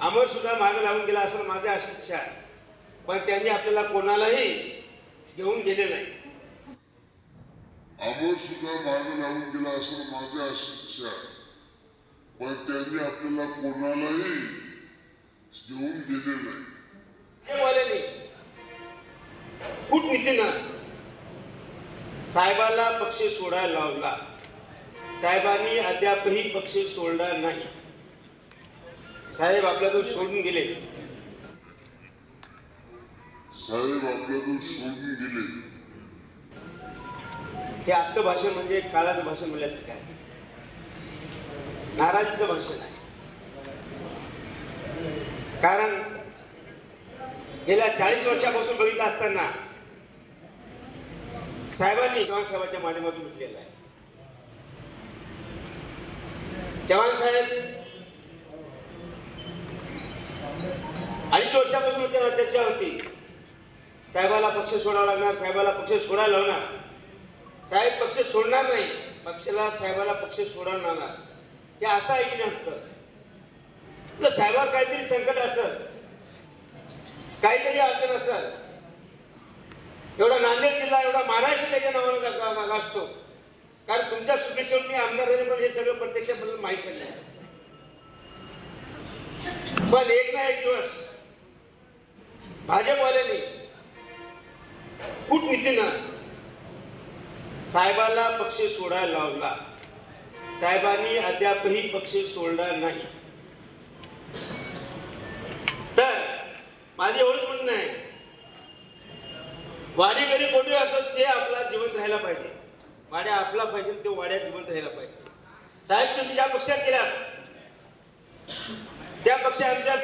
अमर सुद्धा मागे लागून गेला असं माझी अशी इच्छा आहे. पण त्यांनी आपल्याला कोणालाही घेऊन गेले नाही. अमर सुद्धा मागे लागून गेला असं माझी अशी इच्छा आहे. पण त्यांनी आपल्याला कोणालाही घेऊन गेले नाही. कूटनीतीनं साहेबाला पक्ष सोडायला लावला. साहेबांनी अद्यापही पक्ष सोडला नाही. साहेब आपल्यातून सोडून गेले. साहेब आपल्यातून सोडून गेले. हे आजचं भाषण म्हणजे काळाचं भाषण म्हणल्यासारखं आहे. नाराजीचं भाषण आहे. कारण गेल्या चाळीस वर्षापासून बघितलं असताना साहेबांनी चव्हाण साहेबांच्या माध्यमातून म्हटलेलं आहे. चव्हाण साहेब वर्षापासून तेव्हा चर्चा होती. साहेबाला पक्ष सोडावा लागणार साहेबाला पक्ष सोडायला लावणार साहेब पक्ष सोडणार नाही पक्षाला साहेबाला पक्ष सोडवणार लागणार. हे असं आहे की नसतं साहेबावर काहीतरी संकट असेल काहीतरी अडचण असेल एवढा नांदेड जिल्हा एवढा महाराष्ट्र त्याच्या नावानं गाजतो कारण तुमच्या शुभेच्छेवर मी आमदार पण हे सगळं प्रत्यक्षाबद्दल माहीत झालं आहे. पक्ष सोडायला लावला. साहेबांनी अद्यापही पक्ष सोडला नाही. तर माझे एवढंच म्हणणं आहे. वाडेकरी कोणी असत ते आपला जिवंत राहायला पाहिजे. वाड्या आपला पाहिजे ते वाड्या जिवंत राहायला पाहिजे. साहेब तुम्ही ज्या पक्षात गेलात त्या पक्ष आमच्यात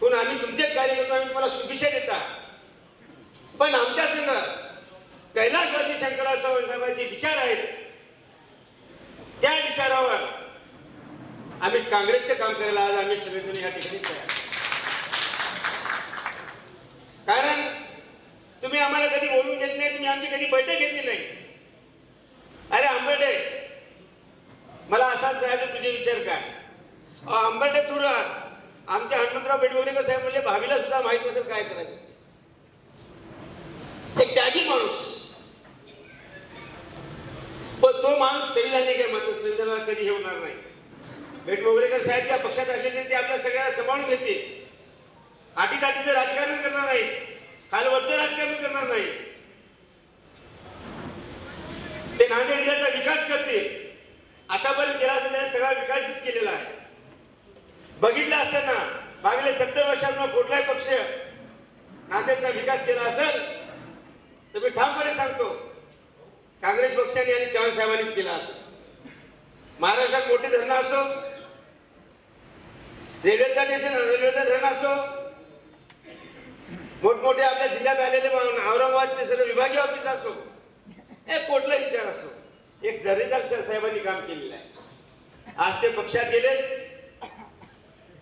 कोण आम्ही तुमचेच कार्यकर्ते आम्ही तुम्हाला शुभेच्छा देता. पण आमच्या संघ कैलासवासी शंकरराव चव्हाण साहेबांचे विचार आहेत. त्या विचारावर आम्ही काँग्रेसचे काम करायला आज आम्ही सगळेजण या ठिकाणी तयार कारण तुम्ही आम्हाला कधी बोलून घेत नाही तुम्ही आमची कधी बैठक घेतली नाही. अरे आंबर्डे मला असाच जायचं तुझे विचार काय? अहो, आंबर्डे तुरा आमच्या हनुमंतराव बेटवणेकर साहेब म्हणजे भावीला सुद्धा माहीत नसेल काय करायचं एक त्यागी माणूस. पण तो माणूस संविधानिक आहे मात्र संविधानाला कधी हे होणार नाही. बेटवगरेकर साहेब ज्या पक्षात असलेले ते आपल्या सगळ्याला सांभाळून घेते आटीताटीचं राजकारण करणार नाही खालवरचं राजकारण करणार नाही ते नांदेड जिल्ह्याचा विकास करते आतापर्यंत केला असेल सगळा विकासच केलेला आहे. बघितलं असताना मागील सत्तर वर्षांना कुठलाही पक्ष नांदेडचा विकास केला असेल तर मी ठामपणे सांगतो काँग्रेस पक्षाने आणि चव्हाण साहेबांनीच केला असेल महाराष्ट्रात मोठे धरणं असो रेल्वेचा स्टेशन रेल्वेचं धरण असो मोठमोठे आपल्या जिल्ह्यात आलेले औरंगाबादचे सर्व विभागीय ऑफिस असो हे कुठला विचार असो. एक दर्जेदार साहेबांनी काम केलेलं आहे. आज ते पक्षात गेले.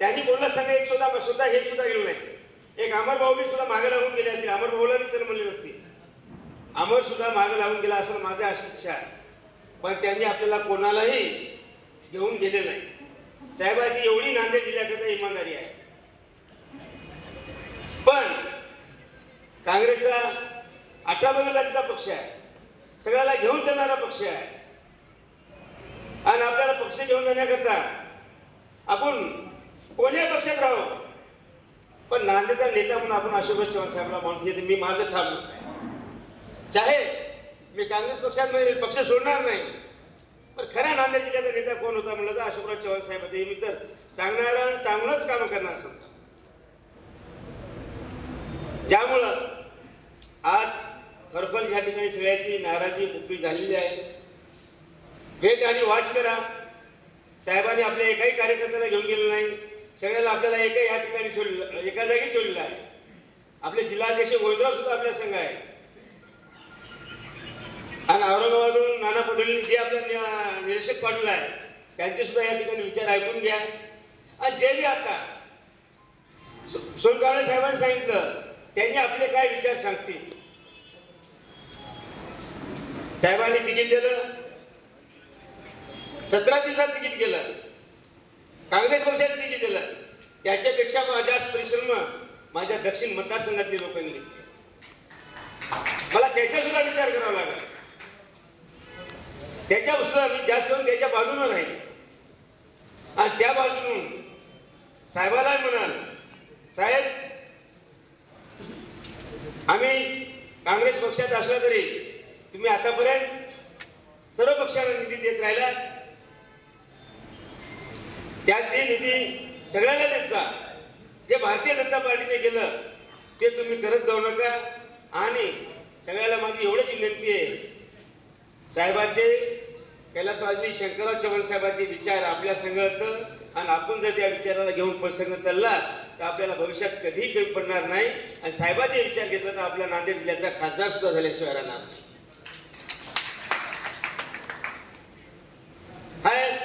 त्यांनी बोललं सगळं एक सुद्धा सुद्धा हे सुद्धा गेलो नाही एक अमर भाऊ सुद्धा मागे लागून गेले असतील. अमर भाऊला विचार म्हणले नसतील. अमर सुद्धा मागे लावून गेला असं माझा अशी इच्छा आहे. पण त्यांनी आपल्याला कोणालाही घेऊन गेले नाही. साहेबाची एवढी नांदेड जिल्ह्याकरता इमानदारी आहे. पण काँग्रेसचा अठरा बदलाचा पक्ष आहे. सगळ्याला घेऊन जाणारा पक्ष आहे. आणि आपल्याला पक्ष घेऊन जाण्याकरता आपण कोण्या पक्षात राहू पण नांदेडचा नेता म्हणून आपण अशोक चव्हाण साहेबला मानतो. मी माझं ठाम चाहे मी काँग्रेस पक्षात नाही पक्ष सोडणार नाही. पण खऱ्या नांदेड जिल्ह्याचा नेता कोण होता म्हणलं तर अशोकराव चव्हाण साहेब होते. मी तर सांगणार आणि सांगूनच काम करणार समजा. ज्यामुळं आज खरोखर या ठिकाणी सगळ्याची नाराजी मोकळी झालेली आहे. वेट आणि वॉच करा. साहेबांनी आपल्या एकाही कार्यकर्त्याला घेऊन गेलं नाही. सगळ्याला आपल्याला एका या ठिकाणी ठेवलेलं एका जागी ठेवलेलं आहे. आपले जिल्हाध्यक्ष गोविंदराव सुद्धा आपल्या संघ आहे. आणि औरंगाबादहून नाना पटोलेंनी जे आपल्या निरीक्षक पाठवलं आहे त्यांचे सुद्धा या ठिकाणी विचार ऐकून घ्या. आणि जे बी आता सोनकावळे साहेबांनी सांगितलं त्यांनी आपले काय विचार सांगतील? साहेबांनी तिकीट दिलं. सतरा दिवसात तिकीट केलं काँग्रेस पक्षाने तिकीट दिलं. त्याच्यापेक्षा माझ्या परिश्रम माझ्या दक्षिण मतदारसंघातल्या लोकांनी घेतले. मला त्याचा सुद्धा विचार करावा लागला. त्याच्या सुद्धा मी जास्त करून त्याच्या बाजूनं राहील आणि त्या बाजून साहेबाला म्हणाल साहेब आम्ही काँग्रेस पक्षात असला तरी तुम्ही आतापर्यंत सर्व पक्षांना निधी देत राहिला त्यात ते निधी सगळ्याला द्यायचा. जे भारतीय जनता पार्टीने केलं ते तुम्ही करत जाऊ नका. आणि सगळ्याला माझी एवढीच विनंती आहे साहेबाचे कैलासवाजी शंकरराव चव्हाण साहेबांचे विचार आपल्या संगत आणि आपण जर त्या विचाराला घेऊन प्रसंग चालला तर आपल्याला भविष्यात कधीही कमी पडणार नाही. आणि साहेबाचे विचार घेतला तर आपल्या नांदेड जिल्ह्याचा खासदार सुद्धा झाल्याशिवाय राहणार नाही. हाय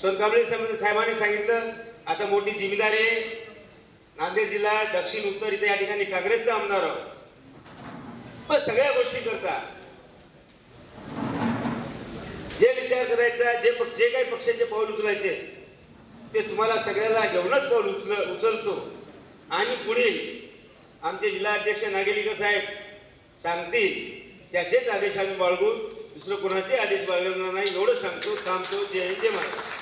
सोनकांबळे साहेब- साहेबांनी सांगितलं आता मोठी जिम्मेदारी आहे. नांदेड जिल्हा दक्षिण उत्तर इथे या ठिकाणी काँग्रेसचा आमदार आहोत पण सगळ्या गोष्टी करता. जे विचार करायचा जे पक्ष जे काही पक्षाचे पाऊल उचलायचे ते तुम्हाला सगळ्याला घेऊनच पाऊल उचल उचलतो. आणि पुढील आमचे जिल्हाध्यक्ष नागेलिका साहेब सांगतील त्याचेच आदेश आम्ही बाळगू. दुसरं कोणाचे आदेश बाळगणार नाही एवढं सांगतो थांबतो. जय जय महाराज